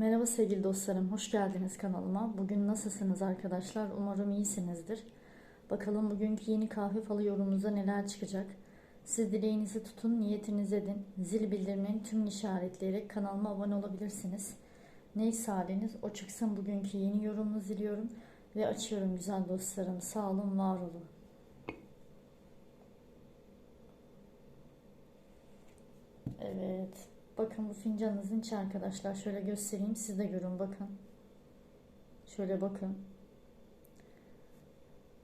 Merhaba sevgili dostlarım, hoş geldiniz kanalıma. Bugün nasılsınız arkadaşlar? Umarım iyisinizdir. Bakalım bugünkü yeni kahve falı yorumunuza neler çıkacak? Siz dileğinizi tutun, niyetinizi edin. Zil bildirimlerini tüm işaretleyerek kanalıma abone olabilirsiniz. Neyse haliniz o çıksın bugünkü yeni yorumunuzu diliyorum. Ve açıyorum güzel dostlarım. Sağ olun, var olun. Evet. Bakın bu fincanınızın içi arkadaşlar. Şöyle göstereyim. Siz de görün bakın. Şöyle bakın.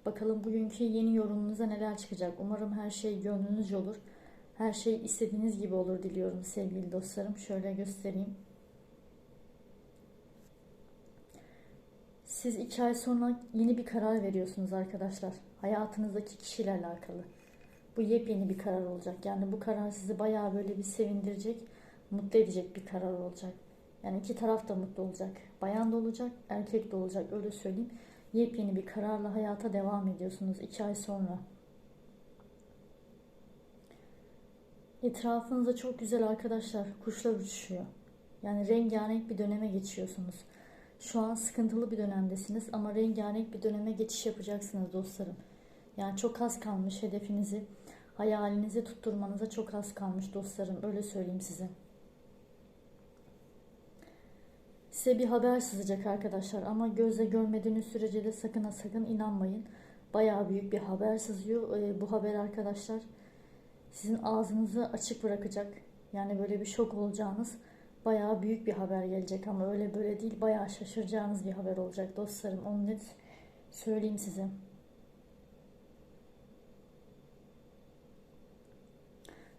Bakalım bugünkü yeni yorumunuza neler çıkacak. Umarım her şey gönlünüzce olur. Her şey istediğiniz gibi olur diliyorum sevgili dostlarım. Şöyle göstereyim. Siz iki ay sonra yeni bir karar veriyorsunuz arkadaşlar. Hayatınızdaki kişiyle alakalı. Bu yepyeni bir karar olacak. Yani bu karar sizi bayağı böyle bir sevindirecek, mutlu edecek bir karar olacak. Yani iki taraf da mutlu olacak. Bayan da olacak, erkek de olacak öyle söyleyeyim. Yepyeni bir kararla hayata devam ediyorsunuz iki ay sonra. Etrafınızda çok güzel arkadaşlar, kuşlar uçuşuyor. Yani rengarenk bir döneme geçiyorsunuz. Şu an sıkıntılı bir dönemdesiniz ama rengarenk bir döneme geçiş yapacaksınız dostlarım. Yani çok az kalmış hedefinizi, hayalinizi tutturmanıza çok az kalmış dostlarım. Öyle söyleyeyim size. Size bir haber sızacak arkadaşlar ama gözle görmediğiniz sürece de sakın ha sakın inanmayın. Bayağı büyük bir haber sızıyor. Ee, bu haber arkadaşlar sizin ağzınızı açık bırakacak. Yani böyle bir şok olacağınız bayağı büyük bir haber gelecek ama öyle böyle değil. Bayağı şaşıracağınız bir haber olacak dostlarım. Onu net söyleyeyim size.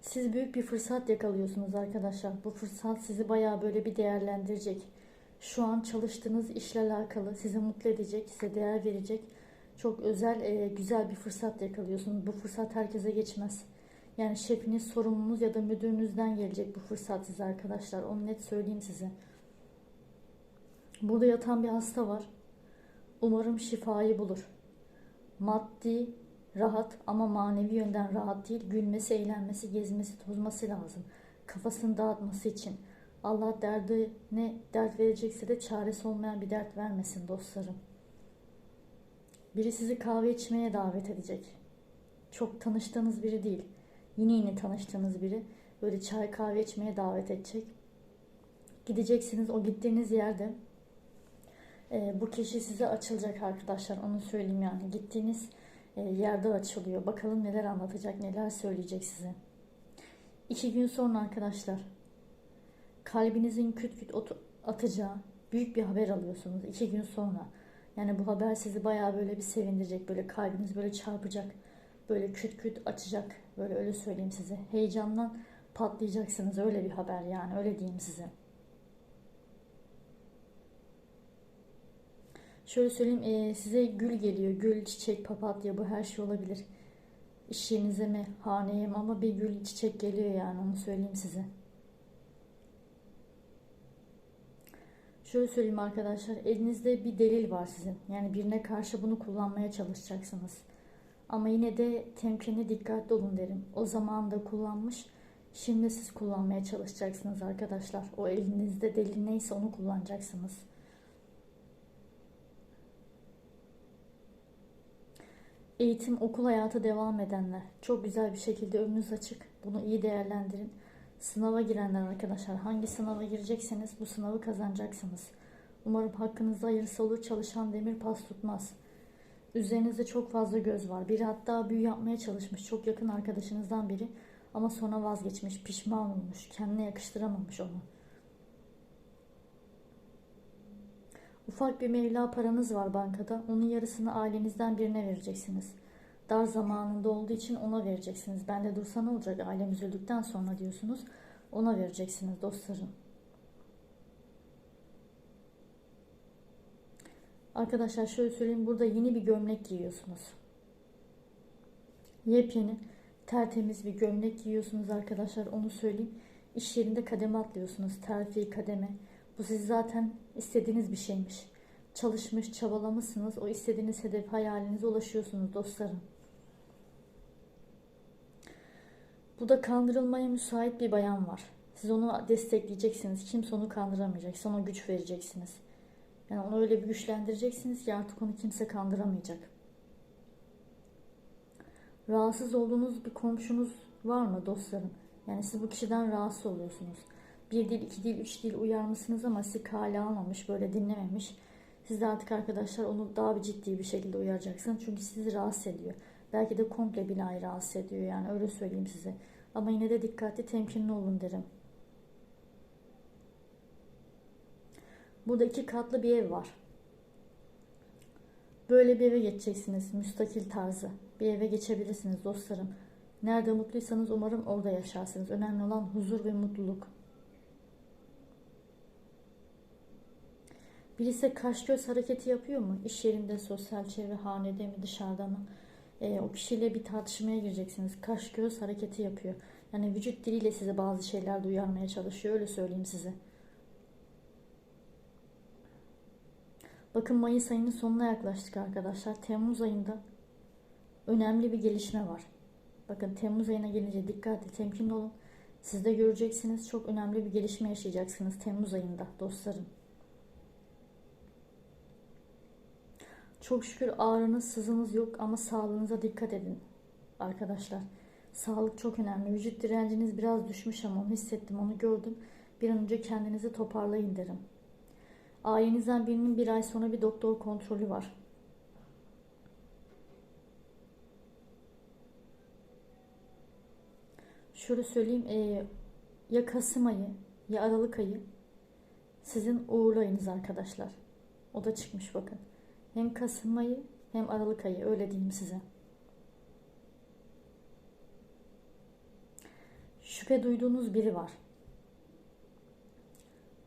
Siz büyük bir fırsat yakalıyorsunuz arkadaşlar. Bu fırsat sizi bayağı böyle bir değerlendirecek. Şu an çalıştığınız işle alakalı sizi mutlu edecek, size değer verecek. Çok özel, e, güzel bir fırsat yakalıyorsunuz. Bu fırsat herkese geçmez. Yani şefiniz, sorumlunuz ya da müdürünüzden gelecek bu fırsat size arkadaşlar. Onu net söyleyeyim size. Burada yatan bir hasta var. Umarım şifayı bulur. Maddi rahat ama manevi yönden rahat değil. Gülmesi, eğlenmesi, gezmesi, tozması lazım. Kafasını dağıtması için. Allah derdi ne dert verecekse de çaresi olmayan bir dert vermesin dostlarım. Biri sizi kahve içmeye davet edecek. Çok tanıştığınız biri değil. Yeni yeni tanıştığınız biri böyle çay kahve içmeye davet edecek. Gideceksiniz o gittiğiniz yerde e, bu kişi size açılacak arkadaşlar onu söyleyeyim yani gittiğiniz e, yerde açılıyor. Bakalım neler anlatacak neler söyleyecek size. İki gün sonra arkadaşlar kalbinizin küt küt atacağı büyük bir haber alıyorsunuz iki gün sonra. Yani bu haber sizi bayağı böyle bir sevindirecek. Böyle kalbiniz böyle çarpacak. Böyle küt küt açacak. Böyle öyle söyleyeyim size. Heyecandan patlayacaksınız. Öyle bir haber yani. Öyle diyeyim size. Şöyle söyleyeyim. E, size gül geliyor. Gül, çiçek, papatya bu her şey olabilir. İş yerinize mi, haneye mi ama bir gül, çiçek geliyor yani. Onu söyleyeyim size. Şöyle söyleyeyim arkadaşlar. Elinizde bir delil var sizin. Yani birine karşı bunu kullanmaya çalışacaksınız. Ama yine de temkinli dikkatli olun derim. O zaman da kullanmış. Şimdi siz kullanmaya çalışacaksınız arkadaşlar. O elinizde delil neyse onu kullanacaksınız. Eğitim, okul hayatı devam edenler. Çok güzel bir şekilde önünüz açık. Bunu iyi değerlendirin. Sınava girenler arkadaşlar hangi sınava girecekseniz bu sınavı kazanacaksınız. Umarım hakkınızda hayırlısı olur çalışan demir pas tutmaz. Üzerinizde çok fazla göz var. Biri hatta büyü yapmaya çalışmış çok yakın arkadaşınızdan biri ama sonra vazgeçmiş pişman olmuş kendine yakıştıramamış onu. Ufak bir mevla paranız var bankada onun yarısını ailenizden birine vereceksiniz dar zamanında olduğu için ona vereceksiniz. Ben de dursa ne olacak ailem üzüldükten sonra diyorsunuz. Ona vereceksiniz dostlarım. Arkadaşlar şöyle söyleyeyim. Burada yeni bir gömlek giyiyorsunuz. Yepyeni tertemiz bir gömlek giyiyorsunuz arkadaşlar. Onu söyleyeyim. İş yerinde kademe atlıyorsunuz. Terfi kademe. Bu siz zaten istediğiniz bir şeymiş. Çalışmış, çabalamışsınız. O istediğiniz hedef hayalinize ulaşıyorsunuz dostlarım. Bu da kandırılmaya müsait bir bayan var. Siz onu destekleyeceksiniz. Kimse onu kandıramayacak. Siz ona güç vereceksiniz. Yani onu öyle bir güçlendireceksiniz ki artık onu kimse kandıramayacak. Rahatsız olduğunuz bir komşunuz var mı dostlarım? Yani siz bu kişiden rahatsız oluyorsunuz. Bir dil, iki dil, üç dil uyarmışsınız ama sizi kale almamış, böyle dinlememiş. Siz de artık arkadaşlar onu daha bir ciddi bir şekilde uyaracaksınız. Çünkü sizi rahatsız ediyor. Belki de komple binayı rahatsız ediyor yani öyle söyleyeyim size. Ama yine de dikkatli, temkinli olun derim. Burada iki katlı bir ev var. Böyle bir eve geçeceksiniz. Müstakil tarzı. Bir eve geçebilirsiniz dostlarım. Nerede mutluysanız umarım orada yaşarsınız. Önemli olan huzur ve mutluluk. Birisi kaş göz hareketi yapıyor mu? İş yerinde, sosyal çevre, hanede mi, dışarıda mı? Ee, o kişiyle bir tartışmaya gireceksiniz. Kaş göz hareketi yapıyor. Yani vücut diliyle size bazı şeyler duyarmaya çalışıyor. Öyle söyleyeyim size. Bakın Mayıs ayının sonuna yaklaştık arkadaşlar. Temmuz ayında önemli bir gelişme var. Bakın Temmuz ayına gelince dikkatli, temkinli olun. Siz de göreceksiniz çok önemli bir gelişme yaşayacaksınız Temmuz ayında dostlarım. Çok şükür ağrınız, sızınız yok ama sağlığınıza dikkat edin arkadaşlar. Sağlık çok önemli. Vücut direnciniz biraz düşmüş ama onu hissettim, onu gördüm. Bir an önce kendinizi toparlayın derim. Ailenizden birinin bir ay sonra bir doktor kontrolü var. Şöyle söyleyeyim, e, ya Kasım ayı ya Aralık ayı sizin uğurlu ayınız arkadaşlar. O da çıkmış bakın. Hem Kasım ayı hem Aralık ayı öyle diyeyim size. Şüphe duyduğunuz biri var.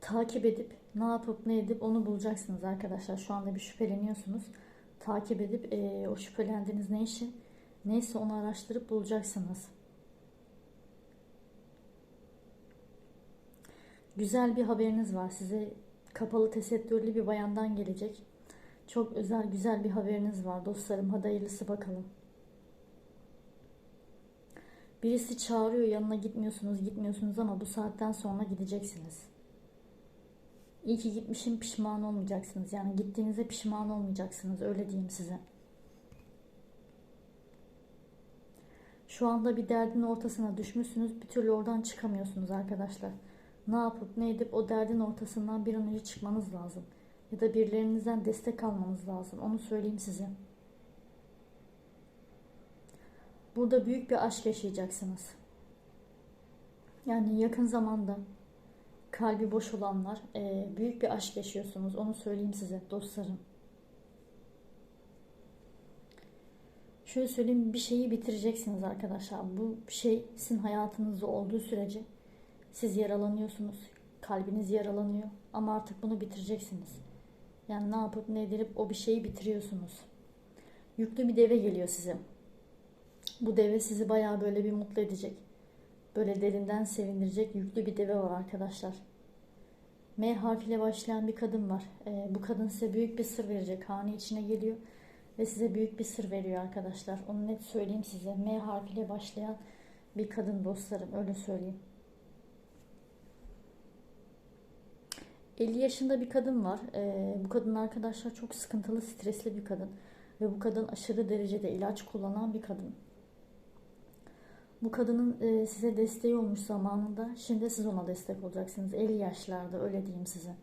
Takip edip ne yapıp ne edip onu bulacaksınız arkadaşlar. Şu anda bir şüpheleniyorsunuz. Takip edip e, o şüphelendiğiniz ne işi neyse onu araştırıp bulacaksınız. Güzel bir haberiniz var. Size kapalı tesettürlü bir bayandan gelecek. Çok özel güzel bir haberiniz var dostlarım. Hadi hayırlısı bakalım. Birisi çağırıyor yanına gitmiyorsunuz gitmiyorsunuz ama bu saatten sonra gideceksiniz. İyi ki gitmişim pişman olmayacaksınız. Yani gittiğinize pişman olmayacaksınız. Öyle diyeyim size. Şu anda bir derdin ortasına düşmüşsünüz. Bir türlü oradan çıkamıyorsunuz arkadaşlar. Ne yapıp ne edip o derdin ortasından bir an önce çıkmanız lazım. Ya da birilerinizden destek almanız lazım. Onu söyleyeyim size. Burada büyük bir aşk yaşayacaksınız. Yani yakın zamanda kalbi boş olanlar e, büyük bir aşk yaşıyorsunuz. Onu söyleyeyim size dostlarım. Şöyle söyleyeyim bir şeyi bitireceksiniz arkadaşlar. Bu şey sizin hayatınızda olduğu sürece siz yaralanıyorsunuz. Kalbiniz yaralanıyor. Ama artık bunu bitireceksiniz. Yani ne yapıp ne edip o bir şeyi bitiriyorsunuz. Yüklü bir deve geliyor size. Bu deve sizi bayağı böyle bir mutlu edecek. Böyle derinden sevindirecek yüklü bir deve var arkadaşlar. M harfiyle başlayan bir kadın var. Ee, bu kadın size büyük bir sır verecek. Hane içine geliyor ve size büyük bir sır veriyor arkadaşlar. Onu net söyleyeyim size. M harfiyle başlayan bir kadın dostlarım. Öyle söyleyeyim. 50 yaşında bir kadın var. Ee, bu kadın arkadaşlar çok sıkıntılı, stresli bir kadın. Ve bu kadın aşırı derecede ilaç kullanan bir kadın. Bu kadının e, size desteği olmuş zamanında. Şimdi siz ona destek olacaksınız. 50 yaşlarda öyle diyeyim size.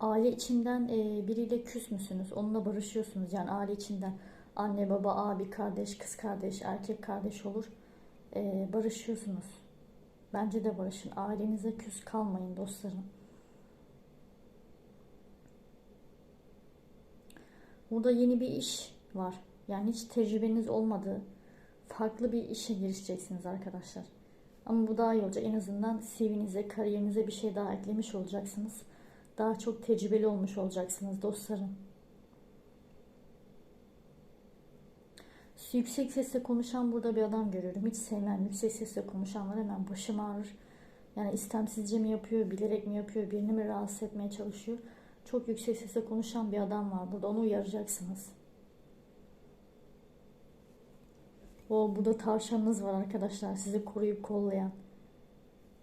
Aile içinden e, biriyle küs müsünüz? Onunla barışıyorsunuz. Yani aile içinden anne, baba, abi, kardeş, kız kardeş, erkek kardeş olur. E, barışıyorsunuz. Bence de barışın. Ailenize küs kalmayın dostlarım. Burada yeni bir iş var. Yani hiç tecrübeniz olmadığı farklı bir işe girişeceksiniz arkadaşlar. Ama bu daha iyi olacak. En azından CV'nize, kariyerinize bir şey daha eklemiş olacaksınız. Daha çok tecrübeli olmuş olacaksınız dostlarım. Yüksek sesle konuşan burada bir adam görüyorum. Hiç sevmem. Yüksek sesle konuşanlar hemen başım ağrır. Yani istemsizce mi yapıyor, bilerek mi yapıyor, birini mi rahatsız etmeye çalışıyor. Çok yüksek sesle konuşan bir adam var burada. Onu uyaracaksınız. O burada tavşanınız var arkadaşlar. Sizi koruyup kollayan.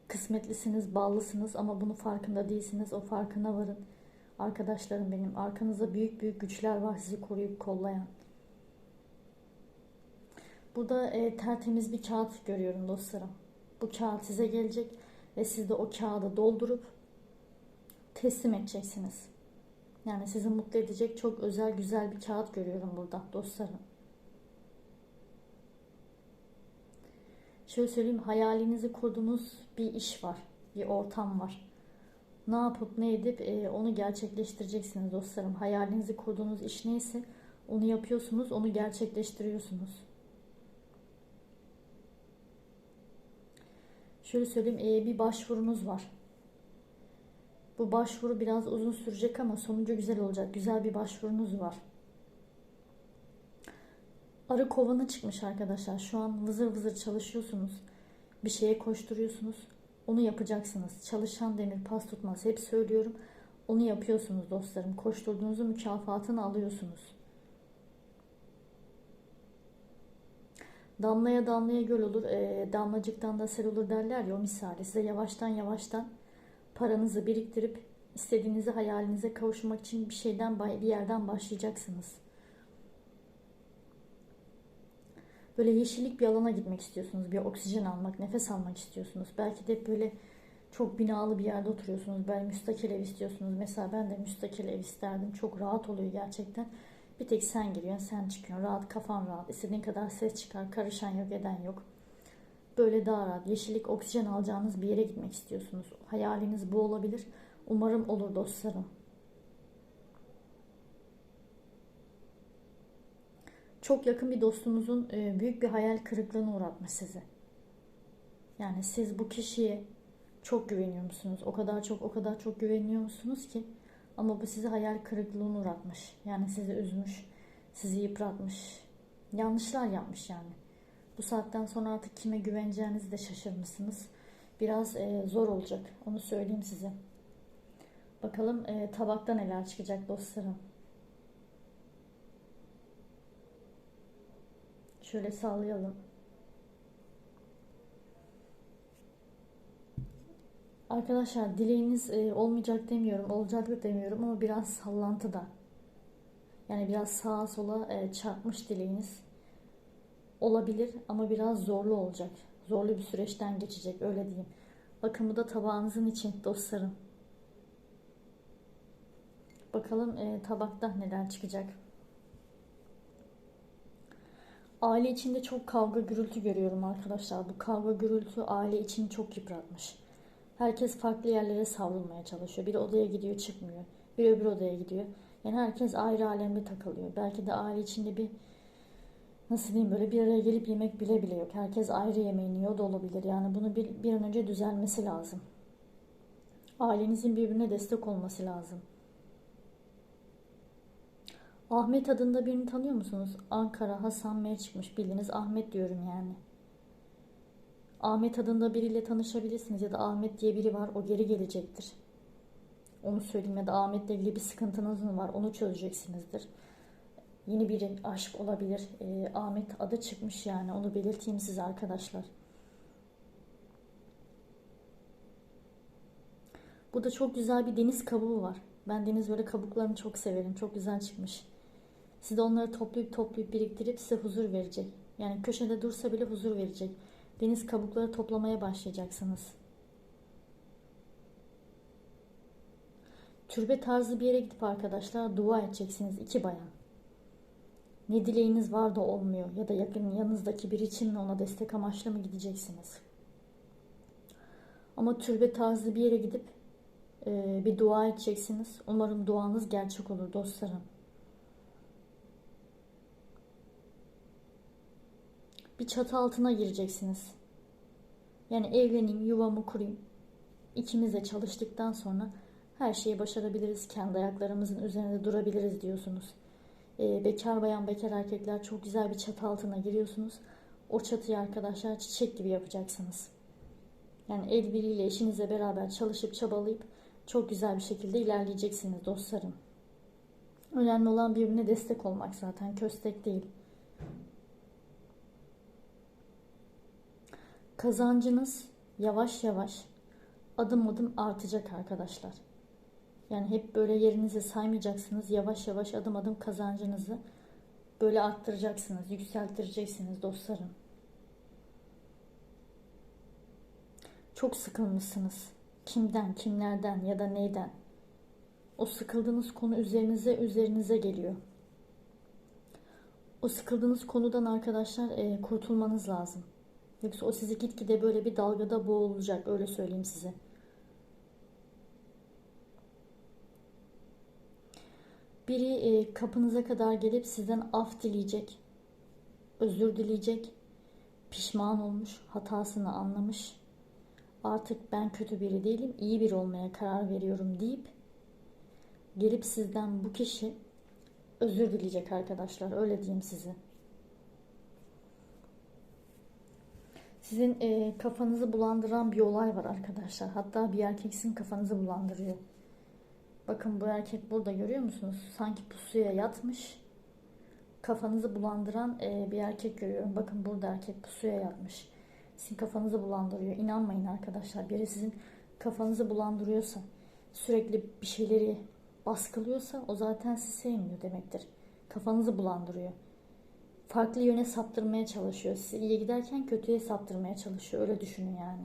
Kısmetlisiniz, ballısınız ama bunun farkında değilsiniz. O farkına varın. Arkadaşlarım benim. Arkanızda büyük büyük güçler var sizi koruyup kollayan. Burada e, tertemiz bir kağıt görüyorum dostlarım. Bu kağıt size gelecek ve siz de o kağıdı doldurup teslim edeceksiniz. Yani sizi mutlu edecek çok özel güzel bir kağıt görüyorum burada dostlarım. Şöyle söyleyeyim hayalinizi kurduğunuz bir iş var. Bir ortam var. Ne yapıp ne edip e, onu gerçekleştireceksiniz dostlarım. Hayalinizi kurduğunuz iş neyse onu yapıyorsunuz, onu gerçekleştiriyorsunuz. Şöyle söyleyeyim e, bir başvurunuz var. Bu başvuru biraz uzun sürecek ama sonucu güzel olacak. Güzel bir başvurunuz var. Arı kovanı çıkmış arkadaşlar. Şu an vızır vızır çalışıyorsunuz. Bir şeye koşturuyorsunuz. Onu yapacaksınız. Çalışan demir pas tutmaz. Hep söylüyorum. Onu yapıyorsunuz dostlarım. Koşturduğunuzun mükafatını alıyorsunuz. Damlaya damlaya göl olur. E, damlacıktan da sel olur derler ya o misali. Size yavaştan yavaştan paranızı biriktirip istediğinizi hayalinize kavuşmak için bir şeyden bir yerden başlayacaksınız. Böyle yeşillik bir alana gitmek istiyorsunuz. Bir oksijen almak, nefes almak istiyorsunuz. Belki de böyle çok binalı bir yerde oturuyorsunuz. Belki müstakil ev istiyorsunuz. Mesela ben de müstakil ev isterdim. Çok rahat oluyor gerçekten. Bir tek sen giriyorsun, sen çıkıyorsun. Rahat, kafan rahat. İstediğin kadar ses çıkar. Karışan yok, eden yok. Böyle daha rahat, yeşillik, oksijen alacağınız bir yere gitmek istiyorsunuz. Hayaliniz bu olabilir. Umarım olur dostlarım. Çok yakın bir dostunuzun e, büyük bir hayal kırıklığına uğratmış sizi. Yani siz bu kişiye çok güveniyor musunuz? O kadar çok o kadar çok güveniyor musunuz ki ama bu sizi hayal kırıklığına uğratmış. Yani sizi üzmüş, sizi yıpratmış. Yanlışlar yapmış yani. Bu saatten sonra artık kime güveneceğinizi de şaşırmışsınız. Biraz e, zor olacak. Onu söyleyeyim size. Bakalım e, tabakta neler çıkacak dostlarım. Şöyle sallayalım. Arkadaşlar dileğiniz e, olmayacak demiyorum, olacak da demiyorum ama biraz sallantıda. Yani biraz sağa sola e, çarpmış dileğiniz olabilir ama biraz zorlu olacak. Zorlu bir süreçten geçecek öyle diyeyim. Bakın bu da tabağınızın için dostlarım. Bakalım e, tabakta neler çıkacak. Aile içinde çok kavga gürültü görüyorum arkadaşlar. Bu kavga gürültü aile için çok yıpratmış. Herkes farklı yerlere savrulmaya çalışıyor. Biri odaya gidiyor çıkmıyor. Bir öbür odaya gidiyor. Yani herkes ayrı alemde takılıyor. Belki de aile içinde bir nasıl diyeyim böyle bir araya gelip yemek bile bile yok. Herkes ayrı yemeğini yiyor da olabilir. Yani bunu bir, bir an önce düzelmesi lazım. Ailenizin birbirine destek olması lazım. Ahmet adında birini tanıyor musunuz? Ankara Hasan Mer çıkmış. Bildiğiniz Ahmet diyorum yani. Ahmet adında biriyle tanışabilirsiniz ya da Ahmet diye biri var o geri gelecektir. Onu söyleyeyim ya da Ahmet'le ilgili bir sıkıntınız mı var onu çözeceksinizdir. Yeni bir aşk olabilir. E, Ahmet adı çıkmış yani onu belirteyim size arkadaşlar. Bu da çok güzel bir deniz kabuğu var. Ben deniz böyle kabuklarını çok severim. Çok güzel çıkmış. Siz de onları toplayıp toplayıp biriktirip size huzur verecek. Yani köşede dursa bile huzur verecek. Deniz kabukları toplamaya başlayacaksınız. Türbe tarzı bir yere gidip arkadaşlar dua edeceksiniz iki bayan. Ne dileğiniz var da olmuyor ya da yakın yanınızdaki biri için mi ona destek amaçlı mı gideceksiniz? Ama türbe tarzı bir yere gidip e, bir dua edeceksiniz. Umarım duanız gerçek olur dostlarım. Bir çatı altına gireceksiniz. Yani evleneyim, yuvamı kurayım. İkimiz de çalıştıktan sonra her şeyi başarabiliriz. Kendi ayaklarımızın üzerinde durabiliriz diyorsunuz. Ee, bekar bayan, bekar erkekler çok güzel bir çatı altına giriyorsunuz. O çatıyı arkadaşlar çiçek gibi yapacaksınız. Yani el biriyle eşinizle beraber çalışıp çabalayıp çok güzel bir şekilde ilerleyeceksiniz dostlarım. Önemli olan birbirine destek olmak zaten köstek değil. Kazancınız yavaş yavaş adım adım artacak arkadaşlar. Yani hep böyle yerinizi saymayacaksınız. Yavaş yavaş adım adım kazancınızı böyle arttıracaksınız, yükseltireceksiniz dostlarım. Çok sıkılmışsınız. Kimden, kimlerden ya da neyden? O sıkıldığınız konu üzerinize üzerinize geliyor. O sıkıldığınız konudan arkadaşlar e, kurtulmanız lazım. Yoksa o sizi gitgide böyle bir dalgada boğulacak öyle söyleyeyim size. Biri e, kapınıza kadar gelip sizden af dileyecek, özür dileyecek, pişman olmuş, hatasını anlamış. Artık ben kötü biri değilim, iyi biri olmaya karar veriyorum deyip gelip sizden bu kişi özür dileyecek arkadaşlar. Öyle diyeyim size. Sizin e, kafanızı bulandıran bir olay var arkadaşlar. Hatta bir erkek sizin kafanızı bulandırıyor. Bakın bu erkek burada görüyor musunuz? Sanki pusuya yatmış. Kafanızı bulandıran e, bir erkek görüyorum. Bakın burada erkek pusuya yatmış. Sizin kafanızı bulandırıyor. İnanmayın arkadaşlar. Biri sizin kafanızı bulandırıyorsa, sürekli bir şeyleri baskılıyorsa o zaten sizi sevmiyor demektir. Kafanızı bulandırıyor. Farklı yöne saptırmaya çalışıyor. Sizi iyi giderken kötüye saptırmaya çalışıyor. Öyle düşünün yani.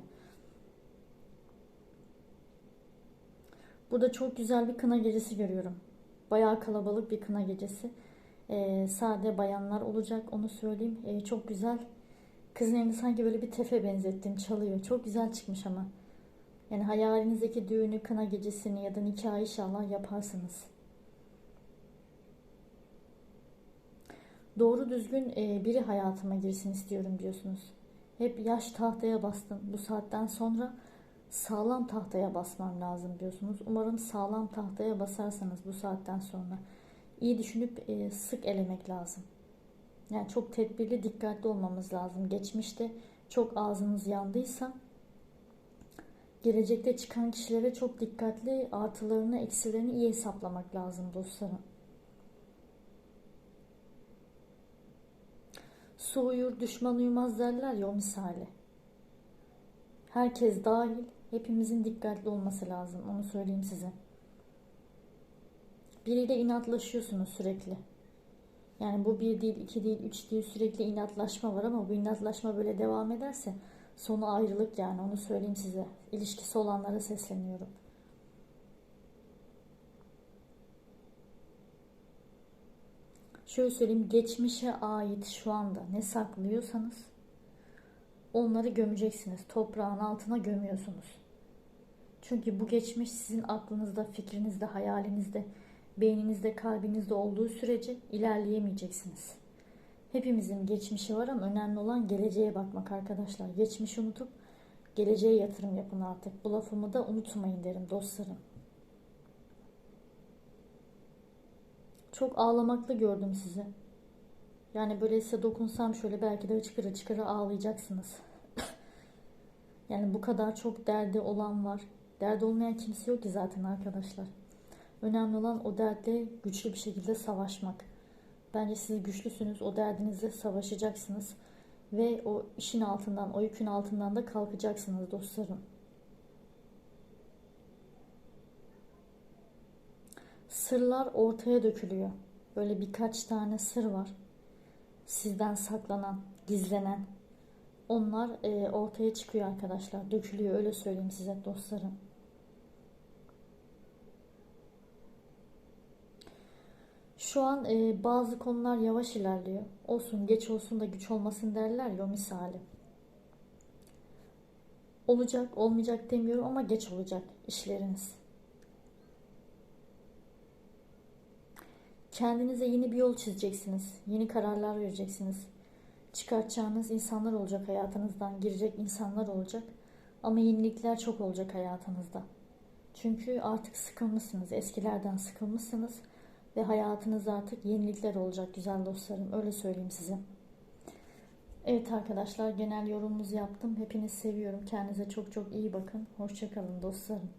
Burada çok güzel bir kına gecesi görüyorum. Bayağı kalabalık bir kına gecesi. Ee, sade bayanlar olacak onu söyleyeyim. Ee, çok güzel. Kızın elini sanki böyle bir tefe benzettim çalıyor. Çok güzel çıkmış ama. Yani hayalinizdeki düğünü, kına gecesini ya da nikahı inşallah yaparsınız. Doğru düzgün e, biri hayatıma girsin istiyorum diyorsunuz. Hep yaş tahtaya bastım. Bu saatten sonra sağlam tahtaya basmam lazım diyorsunuz. Umarım sağlam tahtaya basarsanız bu saatten sonra. İyi düşünüp e, sık elemek lazım. Yani çok tedbirli, dikkatli olmamız lazım. Geçmişte çok ağzınız yandıysa gelecekte çıkan kişilere çok dikkatli artılarını, eksilerini iyi hesaplamak lazım dostlarım. Su uyur, düşman uyumaz derler ya o misali. Herkes dahil hepimizin dikkatli olması lazım. Onu söyleyeyim size. Biriyle inatlaşıyorsunuz sürekli. Yani bu bir değil, iki değil, üç değil sürekli inatlaşma var ama bu inatlaşma böyle devam ederse sonu ayrılık yani onu söyleyeyim size. İlişkisi olanlara sesleniyorum. Şöyle söyleyeyim geçmişe ait şu anda ne saklıyorsanız onları gömeceksiniz. Toprağın altına gömüyorsunuz. Çünkü bu geçmiş sizin aklınızda, fikrinizde, hayalinizde, beyninizde, kalbinizde olduğu sürece ilerleyemeyeceksiniz. Hepimizin geçmişi var ama önemli olan geleceğe bakmak arkadaşlar. Geçmişi unutup geleceğe yatırım yapın artık. Bu lafımı da unutmayın derim dostlarım. Çok ağlamaklı gördüm sizi. Yani böyle size dokunsam şöyle belki de çıkıra çıkıra ağlayacaksınız. yani bu kadar çok derdi olan var. Derdi olmayan kimse yok ki zaten arkadaşlar. Önemli olan o dertle güçlü bir şekilde savaşmak. Bence siz güçlüsünüz. O derdinizle savaşacaksınız. Ve o işin altından, o yükün altından da kalkacaksınız dostlarım. Sırlar ortaya dökülüyor. Böyle birkaç tane sır var. Sizden saklanan, gizlenen. Onlar e, ortaya çıkıyor arkadaşlar. Dökülüyor öyle söyleyeyim size dostlarım. Şu an e, bazı konular yavaş ilerliyor. Olsun geç olsun da güç olmasın derler ya o misali. Olacak olmayacak demiyorum ama geç olacak işleriniz. Kendinize yeni bir yol çizeceksiniz. Yeni kararlar vereceksiniz. Çıkartacağınız insanlar olacak hayatınızdan. Girecek insanlar olacak. Ama yenilikler çok olacak hayatınızda. Çünkü artık sıkılmışsınız. Eskilerden sıkılmışsınız. Ve hayatınızda artık yenilikler olacak güzel dostlarım. Öyle söyleyeyim size. Evet arkadaşlar genel yorumumuzu yaptım. Hepinizi seviyorum. Kendinize çok çok iyi bakın. Hoşçakalın dostlarım.